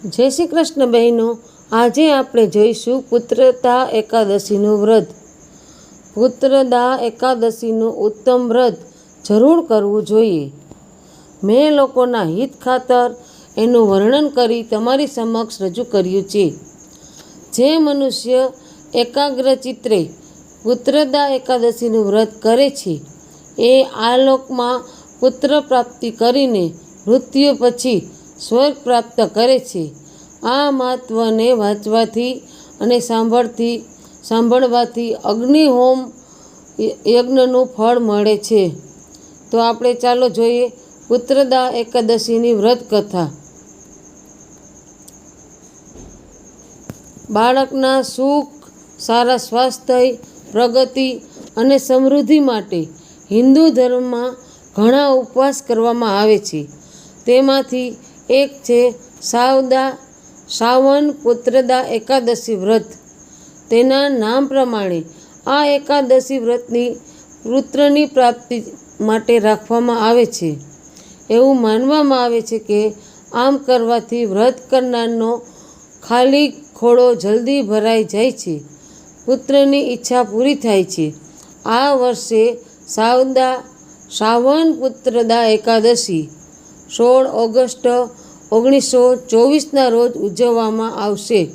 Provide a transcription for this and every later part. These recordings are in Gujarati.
જય શ્રી કૃષ્ણ બહેનો, આજે આપણે જોઈશું પુત્રતા એકાદશીનું વ્રત. પુત્રદા એકાદશીનું ઉત્તમ વ્રત જરૂર કરવું જોઈએ. મેં લોકોના હિત ખાતર એનું વર્ણન કરી તમારી સમક્ષ રજૂ કર્યું છે. જે મનુષ્ય એકાગ્ર ચિત્રે પુત્રદા એકાદશીનું વ્રત કરે છે, એ આ લોકમાં પુત્ર પ્રાપ્તિ કરીને મૃત્યુ પછી સ્વર્ગ પ્રાપ્ત કરે છે. આ મહત્વને વાંચવાથી અને સાંભળથી, સાંભળવાથી અગ્નિહોમ યજ્ઞનું ફળ મળે છે. તો આપણે ચાલો જોઈએ પુત્રદા એકાદશીની વ્રત કથા બાળકના સુખ, સારા સ્વાસ્થ્ય, પ્રગતિ અને સમૃદ્ધિ માટે હિન્દુ ધર્મમાં ઘણા ઉપવાસ કરવામાં આવે છે. તેમાંથી એક છે સાવદા, સાવન પુત્રદા એકાદશી વ્રત. તેના નામ પ્રમાણે આ એકાદશી વ્રતની પુત્રની પ્રાપ્તિ માટે રાખવામાં આવે છે. એવું માનવામાં આવે છે કે આમ કરવાથી વ્રત કરનારનો ખાલી ખોળો જલ્દી ભરાઈ જાય છે. પુત્રની ઈચ્છા પૂરી થાય છે. આ વર્ષે સાવદા શ્રાવણ પુત્રદા એકાદશી, સોળ ઓગસ્ટ ઓગણીસો ચોવીસના રોજ ઉજવવામાં આવશે.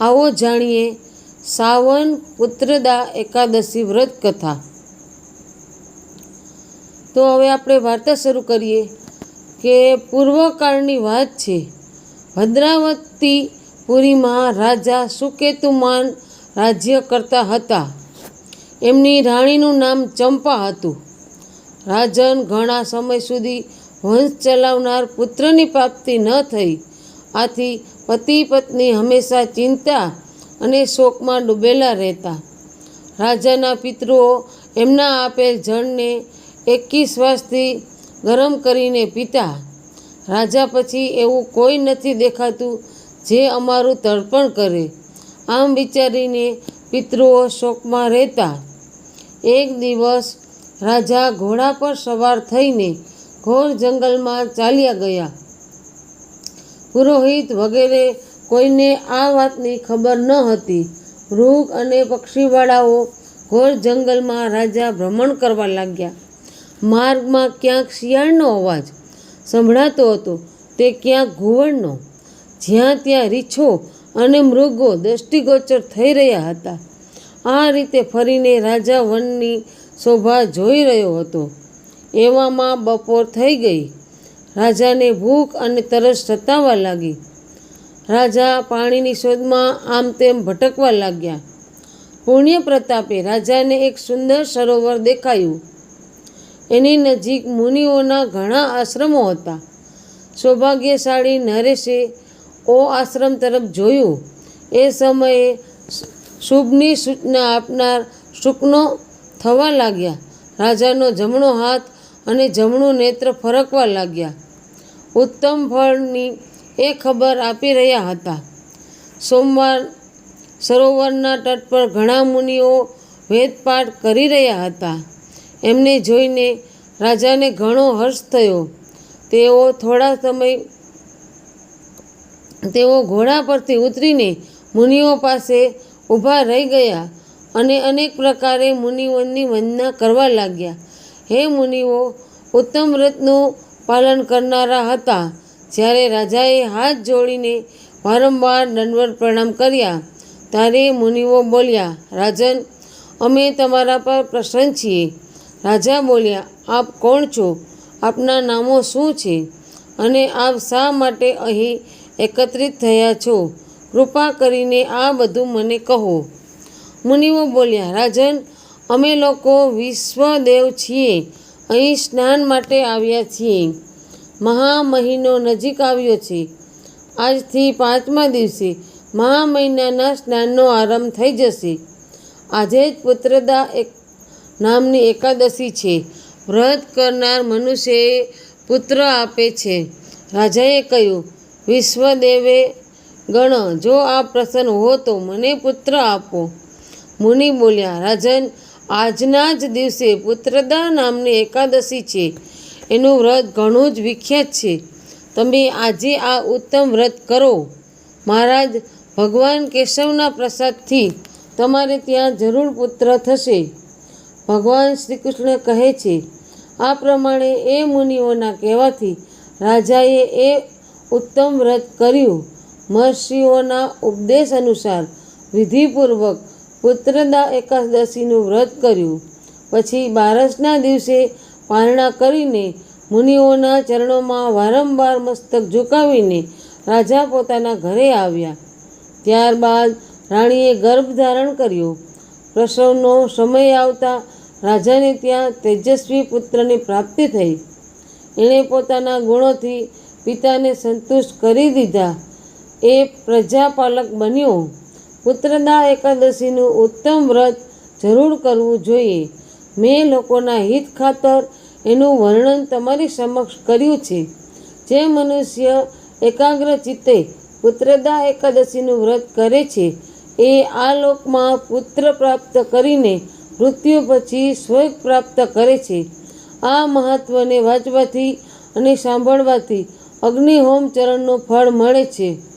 આવો જાણીએ સાવન પુત્રદા એકાદશી વ્રત કથા. તો હવે આપણે વાર્તા શરૂ કરીએ કે પૂર્વકાળની વાત છે. ભદ્રાવતી પુરીમાં રાજા સુકેતુમાન રાજ્ય કરતા હતા. એમની રાણીનું નામ ચંપા હતું. રાજન ઘણા સમય સુધી વંશ ચલાવનાર પુત્રની પ્રાપ્તિ ન થઈ. આથી પતિ પત્ની હંમેશા ચિંતા અને શોકમાં ડૂબેલા રહેતા. રાજાના પિતૃઓ એમના આપેલ જળને એકી શ્વાસથી ગરમ કરીને પીતા. રાજા પછી એવું કોઈ નથી દેખાતું જે અમારું તર્પણ કરે. આમ વિચારીને પિતૃઓ શોકમાં રહેતા. એક દિવસ રાજા ઘોડા પર સવાર થઈને ઘોર જંગલમાં ચાલ્યા ગયા. પુરોહિત વગેરે કોઈને આ વાતની ખબર ન હતી. મૃગ અને પક્ષીવાળાઓ ઘોર જંગલમાં રાજા ભ્રમણ કરવા લાગ્યા. માર્ગમાં ક્યાંક શિયાળનો અવાજ સંભળાતો હતો, તે ક્યાંક ઘુવડનો જ્યાં ત્યાં રીછો અને મૃગો દૃષ્ટિગોચર થઈ રહ્યા હતા. આ રીતે ફરીને રાજા વનની શોભા જોઈ રહ્યો હતો. એવામાં બપોર થઈ ગઈ. રાજાને ભૂખ અને તરસ સતાવા લાગી. રાજા પાણીની શોધમાં આમ તેમ ભટકવા લાગ્યા. પુણ્ય પ્રતાપે રાજાને એક સુંદર સરોવર દેખાયું. એની નજીક મુનિઓના ઘણા આશ્રમો હતા. સૌભાગ્યશાળી નરેશે ઓ આશ્રમ તરફ જોયું. એ સમયે શુભની સૂચના આપનાર શુકનો થવા લાગ્યા. રાજાનો જમણો હાથ અને જમણું નેત્ર ફરકવા લાગ્યા. ઉત્તમ ફળની એ ખબર આપી રહ્યા હતા. સોમવાર, સરોવરના તટ પર ઘણા મુનિઓ વેદપાઠ કરી રહ્યા હતા. એમને જોઈને રાજાને ઘણો હર્ષ થયો. તેઓ થોડા સમય, તેઓ ઘોડા પરથી ઉતરીને મુનિઓ પાસે ઊભા રહી ગયા અને અનેક પ્રકારે મુનિઓની વંદના કરવા લાગ્યા. હે મુનિઓ, ઉત્તમ વ્રતનું પાલન કરનારા હતા. જ્યારે રાજાએ હાથ જોડીને વારંવાર દંડવત પ્રણામ કર્યા, ત્યારે મુનિઓ બોલ્યા, રાજન, અમે તમારા પર પ્રસન્ન છીએ. રાજા બોલ્યા, આપ કોણ છો? આપના નામો શું છે? અને આપ શા માટે અહીં એકત્રિત થયા છો? કૃપા કરીને આ બધું મને કહો. મુનિઓ બોલ્યા, રાજન અમે લોકો વિશ્વદેવ છીએ. અહીં સ્નાન માટે આવ્યા છીએ. મહા મહિનો નજીક આવ્યો છે. આજથી પાંચમા દિવસે મહા મહિનાના સ્નાનનો આરંભ થઈ જશે. આજે જ પુત્રદા એક નામની એકાદશી છે. વ્રત કરનાર મનુષ્યએ પુત્ર આપે છે. રાજાએ કહ્યું, વિશ્વદેવે ગણ, જો આ પ્રસન્ન હો તો મને પુત્ર આપો. મુનિ બોલ્યા, રાજન આજના જ દિવસે પુત્રદા નામની એકાદશી છે. એનું વ્રત ઘણું જ વિખ્યાત છે. તમે આજે આ ઉત્તમ વ્રત કરો. મહારાજ ભગવાન કેશવના પ્રસાદથી તમારે ત્યાં જરૂર પુત્ર થશે. ભગવાન શ્રી કૃષ્ણ કહે છે, આ પ્રમાણે એ મુનિઓના કહેવાથી રાજાએ એ ઉત્તમ વ્રત કર્યું. મહર્ષિઓના ઉપદેશ અનુસાર વિધિપૂર્વક પુત્રદા એકાદશીનું વ્રત કર્યું. પછી બારસના દિવસે પારણા કરીને મુનિઓના ચરણોમાં વારંવાર મસ્તક ઝુકાવીને રાજા પોતાના ઘરે આવ્યા. ત્યારબાદ રાણીએ ગર્ભ ધારણ કર્યો. પ્રસવનો સમય આવતા રાજાને ત્યાં તેજસ્વી પુત્રની પ્રાપ્તિ થઈ. એણે પોતાના ગુણોથી પિતાને સંતુષ્ટ કરી દીધા. એ પ્રજાપાલક બન્યો. પુત્રદા એકાદશીનું ઉત્તમ વ્રત જરૂર કરવું જોઈએ. મેં લોકોના હિત ખાતર એનું વર્ણન તમારી સમક્ષ કર્યું છે. જે મનુષ્ય એકાગ્ર ચિત્તે પુત્રદા એકાદશીનું વ્રત કરે છે, એ આ લોકમાં પુત્ર પ્રાપ્ત કરીને મૃત્યુ પછી સ્વર્ગ પ્રાપ્ત કરે છે. આ મહત્ત્વને વાંચવાથી અને સાંભળવાથી અગ્નિહોમ ચરણનું ફળ મળે છે.